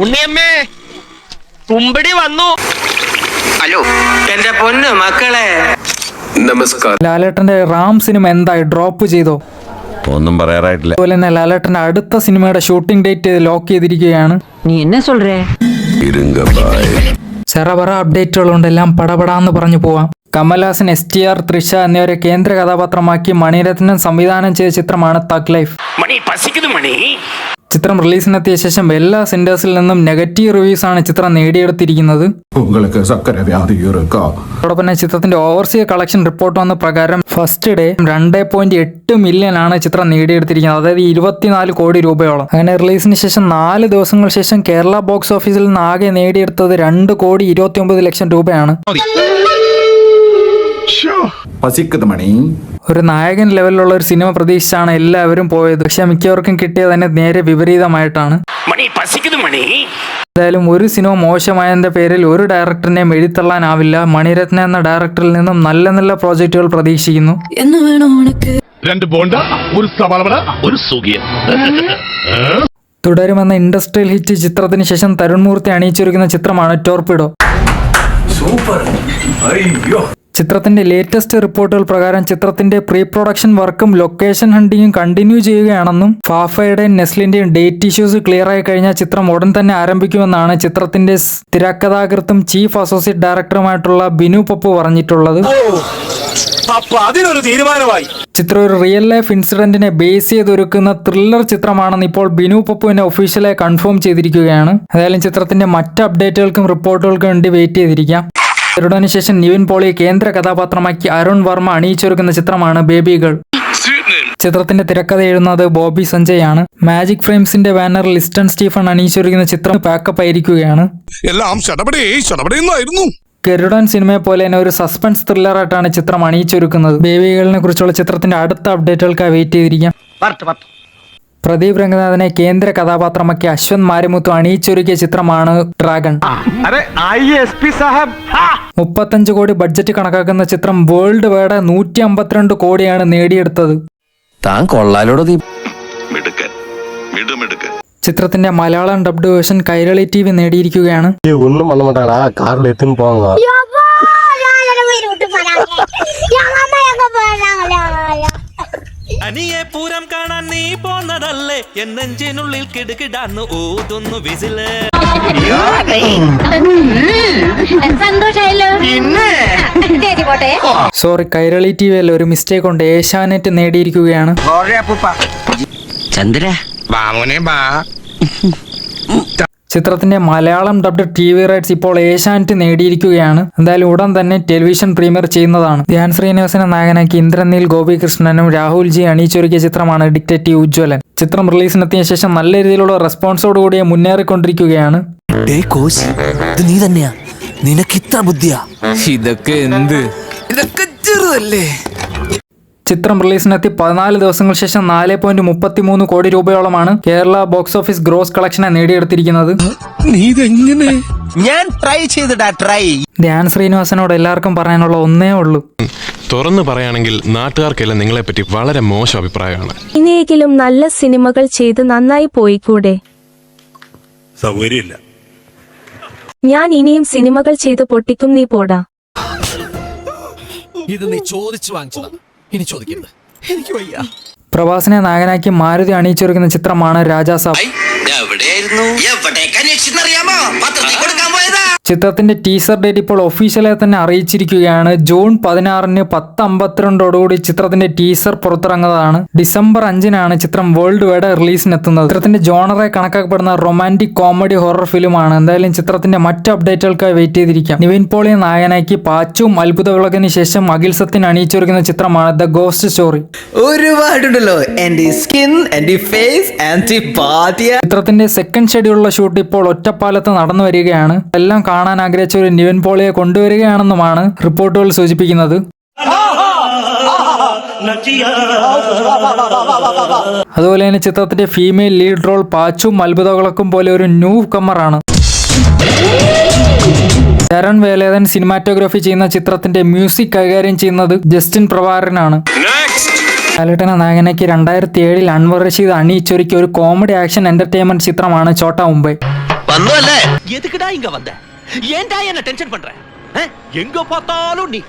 ഉണ്ണിയമ്മേ തുമ്പടി വന്നു. ഹലോ എന്റെ പൊന്ന് മക്കളെ. നമസ്കാരം. ലാലേട്ടന്റെ റാം സിനിമ എന്തായി? ഡ്രോപ്പ് ചെയ്തോ? ഒന്നും പറയാറായിട്ടില്ല. അതുപോലെ തന്നെ ലാലേട്ടന്റെ അടുത്ത സിനിമയുടെ ഷൂട്ടിംഗ് ഡേറ്റ് ലോക്ക് ചെയ്തിരിക്കുകയാണ്? നീ എന്നെ ചെറവറ ചെറ പറ അപ്ഡേറ്റുകളുണ്ട് എല്ലാം പടപടാന്ന് പറഞ്ഞു പോവാം. Kamal Haasan S T R Trisha എന്നിവരെ കേന്ദ്ര കഥാപാത്രമാക്കി മണിരത്നം സംവിധാനം ചെയ്ത ചിത്രമാണ് തക് ലൈഫ് മണി പസിക്കുന്നു മണി. ചിത്രം റിലീസിനെത്തിയ ശേഷം എല്ലാ സെന്റേഴ്സിൽ നിന്നും നെഗറ്റീവ് റിവ്യൂസ് ആണ് ചിത്രം നേടിയെടുത്തിരിക്കുന്നത്. അതോടൊപ്പം ചിത്രത്തിന്റെ ഓവർസീ കളക്ഷൻ റിപ്പോർട്ട് വന്ന പ്രകാരം ഫസ്റ്റ് ഡേ രണ്ട് പോയിന്റ് എട്ട് മില്യൺ ആണ് ചിത്രം നേടിയെടുത്തിരിക്കുന്നത്. അതായത് ഇരുപത്തിനാല് കോടി രൂപയോളം. അങ്ങനെ റിലീസിന് ശേഷം നാല് ദിവസങ്ങൾ ശേഷം കേരള ബോക്സ് ഓഫീസിൽ നിന്ന് ആകെ നേടിയെടുത്തത് രണ്ട് കോടി ഇരുപത്തി ലക്ഷം രൂപയാണ്. പസിക്കത് മണി. ഒരു നായകൻ ലെവലിലുള്ള ഒരു സിനിമ പ്രതീക്ഷിച്ചാണ് എല്ലാവരും പോയത്. പക്ഷെ മിക്കവർക്കും കിട്ടിയത് തന്നെ നേരെ വിപരീതമായിട്ടാണ്. മണി പസിക്കത് മണി. എന്തായാലും ഒരു സിനിമ മോശമായതിന്റെ പേരിൽ ഒരു ഡയറക്ടറിനെയും എഴുത്തള്ളാനാവില്ല മണിരത്ന എന്ന ഡയറക്ടറിൽ നിന്നും നല്ല നല്ല പ്രോജക്റ്റുകൾ പ്രതീക്ഷിക്കുന്നു. എന്ന് വേണം രണ്ട് ബോണ്ട ഒരു ഒരു സുഖിയൻ തുടരുമെന്ന ഇൻഡസ്ട്രിയൽ ഹിറ്റ് ചിത്രത്തിന് ശേഷം തരുൺ മൂർത്തി ചിത്രമാണ് ടോർപിഡോ സൂപ്പർ. അയ്യോ. ചിത്രത്തിന്റെ ലേറ്റസ്റ്റ് റിപ്പോർട്ടുകൾ പ്രകാരം ചിത്രത്തിന്റെ പ്രീ പ്രൊഡക്ഷൻ വർക്കും ലൊക്കേഷൻ ഹണ്ടിങ്ങും കണ്ടിന്യൂ ചെയ്യുകയാണെന്നും ഫാഫയുടെയും നെസ്ലിന്റെയും ഡേറ്റ് ഇഷ്യൂസ് ക്ലിയർ ആയി കഴിഞ്ഞാൽ ചിത്രം ഉടൻ തന്നെ ആരംഭിക്കുമെന്നാണ് ചിത്രത്തിന്റെ തിരക്കഥാകൃത്തും ചീഫ് അസോസിയേറ്റ് ഡയറക്ടറുമായിട്ടുള്ള ബിനു പപ്പു പറഞ്ഞിട്ടുള്ളത്. അപ്പൊ അതിനൊരു തീരുമാനമായി. ചിത്രം ഒരു റിയൽ ലൈഫ് ഇൻസിഡന്റിനെ ബേസ് ചെയ്തൊരുക്കുന്ന ത്രില്ലർ ചിത്രമാണെന്ന് ഇപ്പോൾ ബിനു പപ്പുവിനെ ഒഫീഷ്യലായി കൺഫേം ചെയ്തിരിക്കുകയാണ്. ഏതായാലും ചിത്രത്തിന്റെ മറ്റ് അപ്ഡേറ്റുകൾക്കും റിപ്പോർട്ടുകൾക്കും വേണ്ടി വെയിറ്റ് ചെയ്തിരിക്കാം. ഇവരുടെ ശേഷം നിവിൻ പോളി കേന്ദ്ര കഥാപാത്രമാക്കി അരുൺ വർമ്മ അണിയിച്ചൊരുക്കുന്ന ചിത്രമാണ് ബേബികൾ. ഗേൾ ചിത്രത്തിന്റെ തിരക്കഥ എഴുതുന്നത് ബോബി സഞ്ജയ് ആണ് മാജിക് ഫ്രെയിംസിന്റെ ബാനറിൽ ലിസ്റ്റൺ സ്റ്റീഫൻ അണിയിച്ചൊരുക്കുന്ന ചിത്രം പാക്കപ്പ് ആയിരിക്കുകയാണ്. എല്ലാം ഗരുഡൻ സിനിമയെ പോലെ തന്നെ ഒരു സസ്പെൻസ് ത്രില്ലറായിട്ടാണ് ചിത്രം അണിയിച്ചൊരുക്കുന്നത്. ബേബികളിനെ കുറിച്ചുള്ള ചിത്രത്തിന്റെ അടുത്ത അപ്ഡേറ്റുകൾക്കായി വെയിറ്റ് ചെയ്തിരിക്കാം. പ്രദീപ് രംഗനാഥനെ കേന്ദ്ര കഥാപാത്രമാക്കി അശ്വന്ത് മാരിമുത്തു അണിയിച്ചൊരുക്കിയ ചിത്രമാണ് ഡ്രാഗൺ. മുപ്പത്തഞ്ച് കോടി ബഡ്ജറ്റ് കണക്കാക്കുന്ന ചിത്രം വേൾഡ് വൈഡ് നൂറ്റി അമ്പത്തിരണ്ട് കോടിയാണ് നേടിയെടുത്തത്. താൻ കൊള്ളാലോട് ചിത്രത്തിന്റെ Malayalam dubbed version Kairali T V നേടിയിരിക്കുകയാണ്. കനിയെ പൂരം കാണാൻ നീ പോന്നതല്ലേ? എന്നെഞ്ചിനുള്ളിൽ കിടുകിടാന്ന് ഊതുന്നു വിസിൽ. പോട്ടെ. സോറി കൈരളി ടി വിയിൽ ഒരു മിസ്റ്റേക്ക് ഉണ്ട്. ഏഷ്യാനെറ്റ് നേടിയിരിക്കുകയാണ്. ചന്ദ്ര. ബാമുനെ ബാ ചിത്രത്തിന്റെ Malayalam dubbed T V rights ഇപ്പോൾ ഏഷ്യാനെറ്റ് നേടിയിരിക്കുകയാണ്. എന്തായാലും ഉടൻ തന്നെ ടെലിവിഷൻ പ്രീമിയർ ചെയ്യുന്നതാണ്. ധ്യാൻ ശ്രീനിവാസനെ നായകനാക്കി ഇന്ദ്രനീൽ ഗോപികൃഷ്ണനും രാഹുൽ ജി അണിയിച്ചൊരുക്കിയ ചിത്രമാണ് ഡിക്റ്റേറ്റീവ് ഉജ്ജ്വലൻ ചിത്രം റിലീസിനെത്തിയ ശേഷം നല്ല രീതിയിലുള്ള റെസ്പോൺസോടുകൂടി മുന്നേറിക്കൊണ്ടിരിക്കുകയാണ്. നീ തന്നെയാ. നിനക്ക് ഇത്ര ബുദ്ധിയാ. ഇതൊക്കെ എന്ത്? ഇതൊക്കെ ചെറുതല്ലേ? ചിത്രം റിലീസിനെത്തി പതിനാല് ദിവസങ്ങൾക്ക് ശേഷം നാല് പോയിന്റ് മുപ്പത്തി മൂന്ന് കോടി രൂപയോളമാണ് കേരള ബോക്സ് ഓഫീസ് ഗ്രോസ് കളക്ഷനെ നേടിയെടുത്തിരിക്കുന്നത്. ഞാൻ ട്രൈ ചെയ്തിടാ ട്രൈ ധ്യാൻ ശ്രീനിവാസനോട് എല്ലാവർക്കും പറയാനുള്ള ഒന്നേ ഉള്ളൂ. തുറന്നു പറയുകയാണെങ്കിൽ നാട്ടുകാർക്കെല്ലാം നിങ്ങളെ പറ്റി വളരെ മോശം അഭിപ്രായമാണ്. ഇനിയെങ്കിലും നല്ല സിനിമകൾ ചെയ്ത് നന്നായി പോയിക്കൂടെ? സൗകര്യമില്ല. ഞാൻ ഇനിയും സിനിമകൾ ചെയ്ത് പൊട്ടിക്കും നീ പോടാ. ഇത് നീ ചോദിച്ചു വാങ്ങിച്ചതാ. ഇനി ചോദിക്കരുത്. എനിക്ക് വയ്യ. പ്രവാസിനെ നായകനാക്കി മാരുതി അണിയിച്ചൊരുക്കുന്ന ചിത്രമാണ് രാജാസാബ്. എവിടെയായിരുന്നു? എവിടേക്ക് അന്വേഷിച്ചെന്നറിയാമോ പത്രത്തിൽ കൊടുക്കാൻ പോയതാ. ചിത്രത്തിന്റെ ടീസർ ഡേറ്റ് ഇപ്പോൾ ഒഫീഷ്യലായി തന്നെ അറിയിച്ചിരിക്കുകയാണ്. ജൂൺ പതിനാറിന് പത്ത് അമ്പത്തിരണ്ടോടുകൂടി ചിത്രത്തിന്റെ ടീസർ പുറത്തിറങ്ങുന്നതാണ്. ഡിസംബർ അഞ്ചിനാണ് ചിത്രം വേൾഡ് വൈഡ് റിലീസിനെത്തുന്നത് ചിത്രത്തിന്റെ ജോണറെ കണക്കാക്കപ്പെടുന്ന റൊമാന്റിക് കോമഡി ഹൊറർ ഫിലിമാണ് എന്തായാലും ചിത്രത്തിന്റെ മറ്റ് അപ്ഡേറ്റുകൾക്കായി വെയിറ്റ് ചെയ്തിരിക്കാം. നിവിൻ പോളിയെ നായകനാക്കി പാച്ചും അത്ഭുത വിളകിന് ശേഷം അഖിൽ സത്യൻ അണിയിച്ചൊരുക്കുന്ന ചിത്രമാണ് ദ ഗോസ്റ്റ് സ്റ്റോറി ഒരുപാടുണ്ടല്ലോ. എന്റെ സ്കിൻ എന്റെ ഫേസ് ബാധ്യ ചിത്രത്തിന്റെ സെക്കൻഡ് ഷെഡ്യൂളുള്ള ഷൂട്ട് ഇപ്പോൾ ഒറ്റപ്പാലത്ത് നടന്നു വരികയാണ് എല്ലാം കാണാൻ ആഗ്രഹിച്ച ഒരു നിവിൻ പോളിയെ കൊണ്ടുവരികയാണെന്നുമാണ് റിപ്പോർട്ടുകൾ സൂചിപ്പിക്കുന്നത്. അതുപോലെ തന്നെ ചിത്രത്തിന്റെ ഫീമെയിൽ ലീഡ് റോൾ പാച്ചും അത്ഭുതകളക്കും പോലെ ഒരു ന്യൂ കമ്മറാണ് ചരൺ വേലേതൻ സിനിമാറ്റോഗ്രാഫി ചെയ്യുന്ന ചിത്രത്തിന്റെ മ്യൂസിക് കൈകാര്യം ചെയ്യുന്നത് ജസ്റ്റിൻ പ്രഭാകരനാണ്. ലാലേട്ടനെ നായകനയ്ക്ക് രണ്ടായിരത്തി ഏഴിൽ അൻവർ റഷീദ് അണിയിച്ചൊരുക്കിയ ഒരു കോമഡി ആക്ഷൻ എന്റർടൈൻമെന്റ് ചിത്രമാണ് ചോട്ട മുംബൈ. വന്നല്ലേ എതുക്കടാ ഇങ്ങ വന്ന ஏன்டா என்ன டென்ஷன் பண்ற எங்க பார்த்தாலும் நீ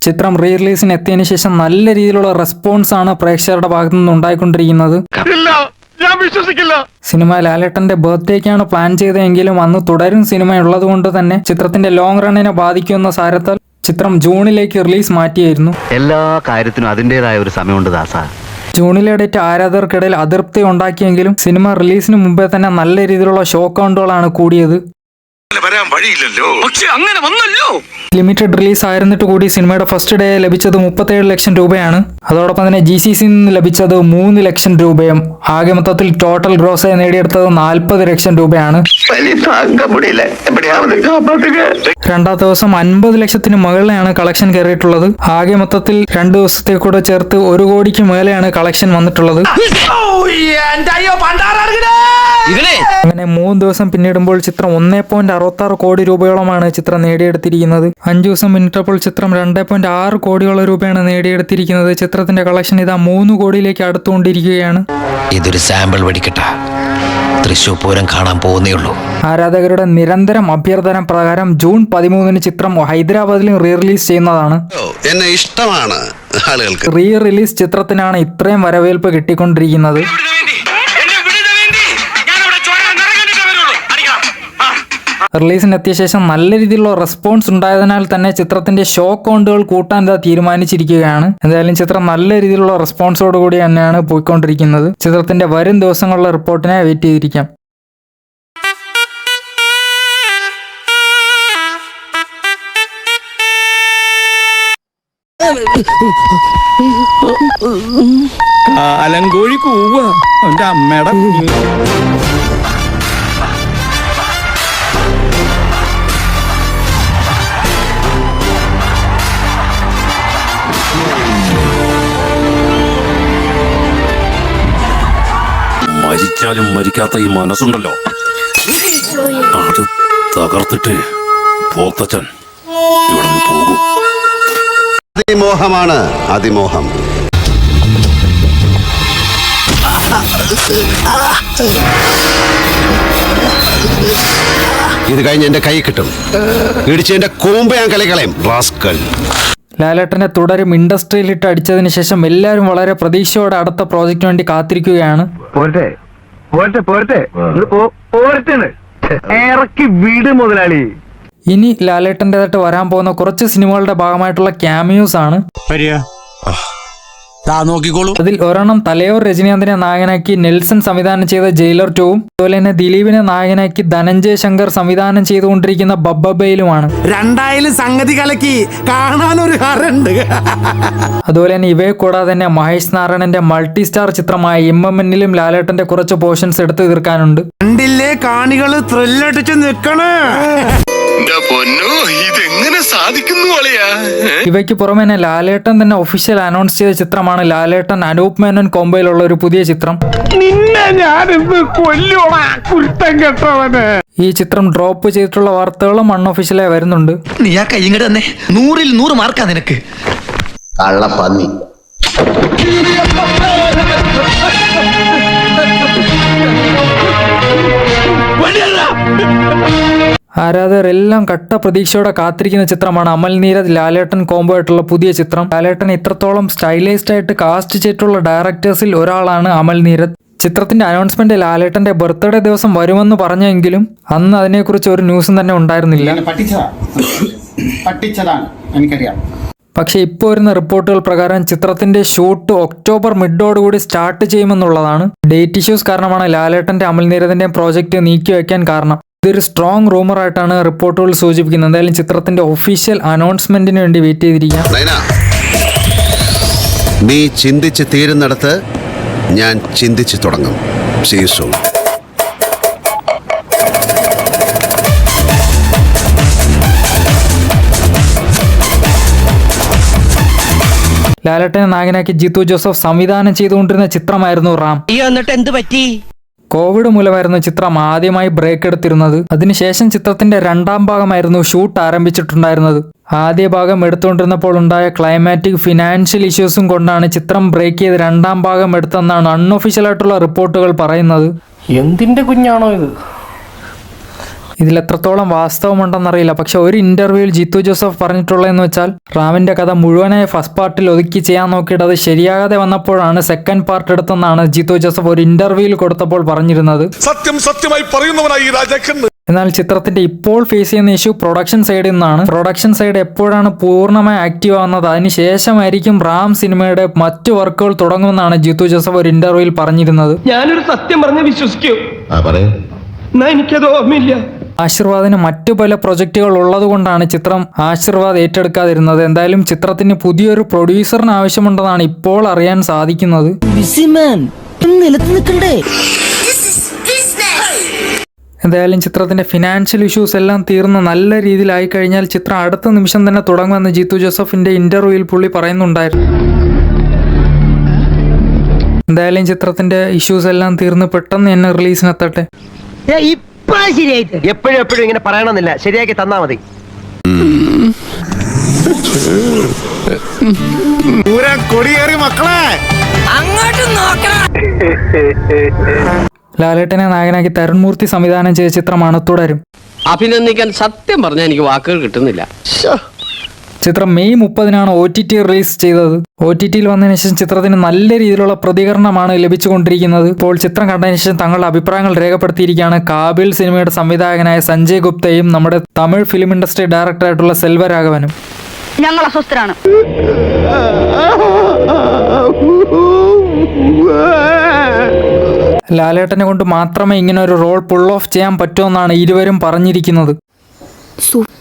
ചിത്രം റീ റിലീസിന് എത്തിയതിനു ശേഷം നല്ല രീതിയിലുള്ള റെസ്പോൺസ് ആണ് പ്രേക്ഷകരുടെ ഭാഗത്തു നിന്ന് ഉണ്ടായിക്കൊണ്ടിരിക്കുന്നത് ഇല്ല ഞാൻ വിശ്വസിക്കില്ല സിനിമ ലാലേട്ടന്റെ ബർത്ത്ഡേക്കാണ് പ്ലാൻ ചെയ്തതെങ്കിലും അന്ന് തുടരും സിനിമ ഉള്ളതുകൊണ്ട് തന്നെ ചിത്രത്തിന്റെ ലോങ് റണ്ണിനെ ബാധിക്കുമെന്ന സാരത്താൽ ചിത്രം ജൂണിലേക്ക് റിലീസ് മാറ്റിയായിരുന്നു എല്ലാ കാര്യത്തിനും അതിൻ്റെതായ ഒരു സമയമുണ്ട് ദാസ ജൂണിലെ ഡേറ്റ് ആരാധകർക്കിടയിൽ അതൃപ്തി ഉണ്ടാക്കിയെങ്കിലും സിനിമ റിലീസിന് മുമ്പേ തന്നെ നല്ല രീതിയിലുള്ള ഷോ കൗണ്ടുകളാണ് കൂടിയത് വരാൻ വഴിയില്ലല്ലോ. പക്ഷെ അങ്ങനെ വന്നല്ലോ. ലിമിറ്റഡ് റിലീസ് ആയിരുന്നിട്ട് കൂടി സിനിമയുടെ ഫസ്റ്റ് ഡേ ലഭിച്ചത് മുപ്പത്തേഴ് ലക്ഷം രൂപയാണ്. അതോടൊപ്പം തന്നെ ജി സി സിയിൽ നിന്ന് ലഭിച്ചത് മൂന്ന് ലക്ഷം രൂപയും. ആകെ മൊത്തത്തിൽ ടോട്ടൽ ഗ്രോസ് നേടിയെടുത്തത് നാൽപ്പത് ലക്ഷം രൂപയാണ്. രണ്ടാം ദിവസം അൻപത് ലക്ഷത്തിന് മുകളിലാണ് കളക്ഷൻ കയറിയിട്ടുള്ളത്. ആകെ മൊത്തത്തിൽ രണ്ട് ദിവസത്തെ കൂടെ ചേർത്ത് ഒരു കോടിക്ക് മേലെയാണ് കളക്ഷൻ വന്നിട്ടുള്ളത്. അങ്ങനെ മൂന്ന് ദിവസം പിന്നിടുമ്പോൾ ചിത്രം ഒന്നേ പോയിന്റ് അറുപത്തി ആറ് കോടി രൂപയോളമാണ് ചിത്രം നേടിയെടുത്തിരിക്കുന്നത്. അഞ്ചു ദിവസം പിന്നിട്ടപ്പോൾ ചിത്രം രണ്ടേ പോയിന്റ് ആറ് കോടിയോളം രൂപയാണ് നേടിയെടുത്തിരിക്കുന്നത്. ചിത്രത്തിന്റെ കളക്ഷൻ ഇതാ മൂന്ന് കോടിയിലേക്ക് അടുത്തുകൊണ്ടിരിക്കുകയാണ്. ഇതൊരു സാമ്പിൾ വെടിക്കട്ട. തൃശൂർ പൂരം കാണാൻ പോകുന്നേ ഉള്ളൂ. ആരാധകരുടെ നിരന്തരം അഭ്യർത്ഥന പ്രകാരം ജൂൺ പതിമൂന്നിന് ചിത്രം ഹൈദരാബാദിലും റീ റിലീസ് ചെയ്യുന്നതാണ് എന്നെ ഇഷ്ടമാണ് ആളുകൾക്ക്. റീ റിലീസ് ചിത്രത്തിനാണ് ഇത്രയും വരവേൽപ്പ് കിട്ടിക്കൊണ്ടിരിക്കുന്നത്. ആ. റിലീസിന് എത്തിയ ശേഷം നല്ല രീതിയിലുള്ള റെസ്പോൺസ് ഉണ്ടായതിനാൽ തന്നെ ചിത്രത്തിന്റെ ഷോ കൗണ്ടുകൾ കൂട്ടാൻ ഇതാ തീരുമാനിച്ചിരിക്കുകയാണ്. എന്തായാലും ചിത്രം നല്ല രീതിയിലുള്ള റെസ്പോൺസോട് കൂടി തന്നെയാണ് പോയിക്കൊണ്ടിരിക്കുന്നത്. ചിത്രത്തിന്റെ വരും ദിവസങ്ങളിലെ റിപ്പോർട്ടിനെ വെയിറ്റ് ചെയ്തിരിക്കാം. അലങ്കോഴി കൂവ അവന്റെ അമ്മയുടെ മരിച്ചാലും മരിക്കാത്ത ഈ മനസ്സുണ്ടല്ലോ. അത് തകർത്തിട്ട് പോത്തച്ചൻ ഇവിടെ നിന്ന് പോകും. അതിമോഹമാണ് അതിമോഹം. ഇത് കഴിഞ്ഞ് എന്റെ കൈ കിട്ടും. ഇടിച്ച് എന്റെ കൂമ്പ് ഞാൻ കളിക്കളയും റാസ്കൽ. ലാലേട്ടനെ തുടരും ഇൻഡസ്ട്രിയിൽ ഇട്ട് അടിച്ചതിന് ശേഷം എല്ലാവരും വളരെ പ്രതീക്ഷയോടെ അടുത്ത പ്രോജക്റ്റിന് വേണ്ടി കാത്തിരിക്കുകയാണ്. പോരട്ടെ പോരട്ടെ. പോരട്ടെ ഇറക്കി വീട് മുതലാളി. ഇനി ലാലേട്ടന്റെതായിട്ട് വരാൻ പോകുന്ന കുറച്ച് സിനിമകളുടെ ഭാഗമായിട്ടുള്ള ക്യാമിയോസ് ആണ് താ നോക്കിക്കോളൂ. അതിൽ ഒരെണ്ണം തലയോർ രജനീകാന്തിനെ നായകനാക്കി നെൽസൺ സംവിധാനം ചെയ്ത ജയിലർ ടൂവും അതുപോലെ തന്നെ ദിലീപിനെ നായകനാക്കി ധനഞ്ജയ് ശങ്കർ സംവിധാനം ചെയ്തുകൊണ്ടിരിക്കുന്ന ബബ്ബയിലുമാണ് രണ്ടായാലും സംഗതി കലക്കി കാണാൻ ഒരു ഹറുണ്ട് അതുപോലെ തന്നെ ഇവയെ കൂടാതെ തന്നെ മഹേഷ് നാരായണന്റെ മൾട്ടി സ്റ്റാർ ചിത്രമായ എം എം എന്നിലും ലാലേട്ടന്റെ കുറച്ച് പോർഷൻസ് എടുത്തു തീർക്കാനുണ്ട്. കണ്ടില്ലേ കാണികൾ ത്രില്ലടിച്ച് നിക്കണേ. പൊന്നു ഇതെങ്ങനെ സാധിക്കുന്നു അളിയാ? ഇവയ്ക്ക് പുറമെ തന്നെ ലാലേട്ടൻ തന്നെ ഒഫീഷ്യൽ അനൗൺസ് ചെയ്ത ചിത്രമാണ് ലാലേട്ടൻ അനൂപ് മേനോൻ കോമ്പയിലുള്ള ഒരു പുതിയ ചിത്രം. നിന്നെ ഞാനിന്ന് കൊല്ലോടാ കുരുത്തം കെട്ടവന്. ഈ ചിത്രം ഡ്രോപ്പ് ചെയ്തിട്ടുള്ള വാർത്തകളും അൺഒഫീഷ്യലായി വരുന്നുണ്ട്. നീ ആ കൈ ഇങ്ങോട്ട് തന്നെ. നൂറിൽ നൂറ് മാർക്കാ നിനക്ക്. കള്ളപ്പന്നി. ആരാധകർ എല്ലാം കട്ട പ്രതീക്ഷയോടെ കാത്തിരിക്കുന്ന ചിത്രമാണ് അമൽ നീരജ് ലാലേട്ടൻ കോംബോ ആയിട്ടുള്ള പുതിയ ചിത്രം. ലാലേട്ടൻ ഇത്രത്തോളം സ്റ്റൈലൈസ്ഡ് ആയിട്ട് കാസ്റ്റ് ചെയ്തിട്ടുള്ള ഡയറക്ടേഴ്സിൽ ഒരാളാണ് അമൽ നീരജ്. ചിത്രത്തിന്റെ അനൗൺസ്മെന്റ് ലാലേട്ടന്റെ ബർത്ത്ഡേ ദിവസം വരുമെന്ന് പറഞ്ഞെങ്കിലും അന്ന് അതിനെക്കുറിച്ച് ഒരു ന്യൂസും തന്നെ ഉണ്ടായിരുന്നില്ല. പട്ടിച്ചതാണ് എനിക്കറിയാം. പക്ഷേ ഇപ്പോൾ വരുന്ന റിപ്പോർട്ടുകൾ പ്രകാരം ചിത്രത്തിന്റെ ഷൂട്ട് ഒക്ടോബർ മിഡോടുകൂടി സ്റ്റാർട്ട് ചെയ്യുമെന്നുള്ളതാണ്. ഡേറ്റ് ഇഷ്യൂസ് കാരണമാണ് ലാലേട്ടന്റെ അമൽ നീരദിന്റെ പ്രോജക്റ്റ് നീക്കി വയ്ക്കാൻ കാരണം. ഇതൊരു സ്ട്രോങ് റൂമർ ആയിട്ടാണ് റിപ്പോർട്ടുകൾ സൂചിപ്പിക്കുന്നത്. എന്തായാലും ചിത്രത്തിന്റെ ഒഫീഷ്യൽ അനൗൺസ്മെന്റിന് വേണ്ടി വെയിറ്റ് ചെയ്തിരിക്കാം നീ ചിന്തിച്ച് തീരുന്നിടത്ത് ഞാൻ ചിന്തിച്ച് തുടങ്ങും. ലാലട്ടനെ ലാലേട്ടനെ നായകനാക്കി ജിത്തു ജോസഫ് സംവിധാനം ചെയ്തുകൊണ്ടിരുന്ന ചിത്രമായിരുന്നു റാം. എന്നിട്ട് എന്ത് പറ്റി? കോവിഡ് മൂലമായിരുന്നു ചിത്രം ആദ്യമായി ബ്രേക്ക് എടുത്തിരുന്നത്. അതിനുശേഷം ചിത്രത്തിന്റെ രണ്ടാം ഭാഗമായിരുന്നു ഷൂട്ട് ആരംഭിച്ചിട്ടുണ്ടായിരുന്നത്. ആദ്യ ഭാഗം എടുത്തുകൊണ്ടിരുന്നപ്പോൾ ഉണ്ടായ ക്ലൈമാറ്റിക് ഫിനാൻഷ്യൽ ഇഷ്യൂസും കൊണ്ടാണ് ചിത്രം ബ്രേക്ക് ചെയ്ത് രണ്ടാം ഭാഗം എടുത്തെന്നാണ് അൺഒഫീഷ്യൽ ആയിട്ടുള്ള റിപ്പോർട്ടുകൾ പറയുന്നത്. എന്തിന്റെ കുഞ്ഞാണോ ഇത്? ഇതിൽ എത്രത്തോളം വാസ്തവമുണ്ടെന്നറിയില്ല. പക്ഷെ ഒരു ഇന്റർവ്യൂവിൽ ജിത്തു ജോസഫ് പറഞ്ഞിട്ടുള്ളതെന്ന് വെച്ചാൽ റാമിന്റെ കഥ മുഴുവനായി ഫസ്റ്റ് പാർട്ടിൽ ഒതുക്കി ചെയ്യാൻ നോക്കിയിട്ട് അത് ശരിയാകാതെ വന്നപ്പോഴാണ് സെക്കൻഡ് പാർട്ട് എടുത്തെന്നാണ് ജിത്തു ജോസഫ് ഒരു ഇന്റർവ്യൂവിൽ കൊടുത്തപ്പോൾ പറഞ്ഞിരുന്നത്. സത്യം സത്യമായി പറയുന്നവനായി ഈ രാജാക്കൻ. എന്നാൽ ചിത്രത്തിന്റെ ഇപ്പോൾ ഫേസ് ചെയ്യുന്ന ഇഷ്യൂ പ്രൊഡക്ഷൻ സൈഡിൽ നിന്നാണ്. പ്രൊഡക്ഷൻ സൈഡ് എപ്പോഴാണ് പൂർണമായി ആക്റ്റീവ് ആവുന്നത്? അതിനുശേഷമായിരിക്കും റാം സിനിമയുടെ മറ്റു വർക്കുകൾ തുടങ്ങുമെന്നാണ് ജിത്തു ജോസഫ് ഒരു ഇന്റർവ്യൂവിൽ പറഞ്ഞിരുന്നത്. ഞാനൊരു സത്യം പറഞ്ഞ് വിശ്വസിക്കൂ. എനിക്കത് ഓർമ്മയില്ല. ആശീർവാദിന് മറ്റു പല പ്രൊജക്റ്റുകൾ ഉള്ളതുകൊണ്ടാണ് ചിത്രം ആശീർവാദ് ഏറ്റെടുക്കാതിരുന്നത്. എന്തായാലും ചിത്രത്തിന് പുതിയൊരു പ്രൊഡ്യൂസറിന് ആവശ്യമുണ്ടെന്നാണ് ഇപ്പോൾ അറിയാൻ സാധിക്കുന്നത്. എന്തായാലും ചിത്രത്തിന്റെ ഫിനാൻഷ്യൽ ഇഷ്യൂസ് എല്ലാം തീർന്ന് നല്ല രീതിയിലായി കഴിഞ്ഞാൽ ചിത്രം അടുത്ത നിമിഷം തന്നെ തുടങ്ങുമെന്ന് ജീത്തു ജോസഫിന്റെ ഇന്റർവ്യൂവിൽ പുള്ളി പറയുന്നുണ്ടായിരുന്നു. എന്തായാലും ചിത്രത്തിന്റെ ഇഷ്യൂസ് എല്ലാം തീർന്ന് പെട്ടെന്ന് തന്നെ റിലീസിനെത്തട്ടെ. എപ്പോഴും എപ്പോഴും ഇങ്ങനെ പറയണമെന്നില്ല. ശരിയാക്കി തന്നാ മതി. കൊടിയേറി മക്കളെ. ലാലേട്ടനെ നായകനാക്കി തരുൺമൂർത്തി സംവിധാനം ചെയ്ത ചിത്രമാണ് തുടരും അഭിനന്ദിക്കാൻ സത്യം പറഞ്ഞാൽ എനിക്ക് വാക്കുകൾ കിട്ടുന്നില്ല. ചിത്രം മെയ് മുപ്പതിനാണ് ഒ ടി ടി റിലീസ് ചെയ്തത്. ഒ ടി ടിയിൽ വന്നതിന് ശേഷം ചിത്രത്തിന് നല്ല രീതിയിലുള്ള പ്രതികരണമാണ് ലഭിച്ചുകൊണ്ടിരിക്കുന്നത്. ഇപ്പോൾ ചിത്രം കണ്ടതിന് ശേഷം തങ്ങളുടെ അഭിപ്രായങ്ങൾ രേഖപ്പെടുത്തിയിരിക്കുകയാണ് കാബിൽ സിനിമയുടെ സംവിധായകനായ സഞ്ജയ് ഗുപ്തയും നമ്മുടെ തമിഴ് ഫിലിം ഇൻഡസ്ട്രി ഡയറക്ടറായിട്ടുള്ള സെൽവരാഘവനും. ഞങ്ങൾ അസ്വസ്ഥരാണ്. ലാലേട്ടനെ കൊണ്ട് മാത്രമേ ഇങ്ങനെ ഒരു റോൾ പുൾ ഓഫ് ചെയ്യാൻ പറ്റുമെന്നാണ് ഇരുവരും പറഞ്ഞിരിക്കുന്നത്. സൂപ്പർ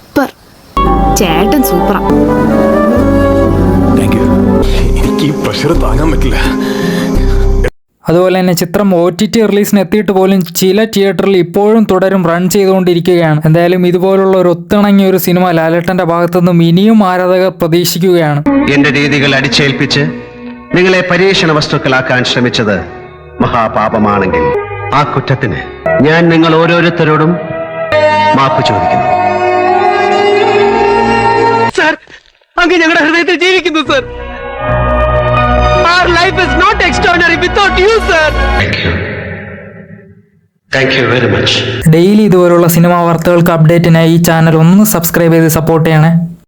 ചേട്ടൻ സൂപ്പറാ. എനിക്ക് ഈ പ്രഷർ താങ്ങാൻ പറ്റില്ല. അതുപോലെ തന്നെ ചിത്രം ഒ ടി ടി റിലീസിന് എത്തിയിട്ട് പോലും ചില തിയേറ്ററിൽ ഇപ്പോഴും തുടരും റൺ ചെയ്തുകൊണ്ടിരിക്കുകയാണ്. എന്തായാലും ഇതുപോലുള്ള ഒരു ഒത്തിണങ്ങിയ ഒരു സിനിമ ലാലേട്ടന്റെ ഭാഗത്തുനിന്നും ഇനിയും ആരാധകർ പ്രതീക്ഷിക്കുകയാണ്. എന്റെ രീതികൾ അടിച്ചേൽപ്പിച്ച് നിങ്ങളെ പരീക്ഷണ വസ്തുക്കളാക്കാൻ ശ്രമിച്ചത് മഹാപാപമാണെങ്കിൽ ആ കുറ്റത്തിന് ഞാൻ നിങ്ങൾ ഓരോരുത്തരോടും മാപ്പ് ചോദിക്കുന്നു. സാർ. അങ്ങ് ഞങ്ങളുടെ ഹൃദയത്തിൽ ജീവിക്കുന്നു sir. Our life is not extraordinary without you, sir. Thank you much daily ഇതുപോലുള്ള സിനിമാ വാർത്തകൾക്ക് അപ്ഡേറ്റിനായി ഈ ചാനൽ ഒന്ന് സബ്സ്ക്രൈബ് ചെയ്ത് സപ്പോർട്ട് ചെയ്യണേ.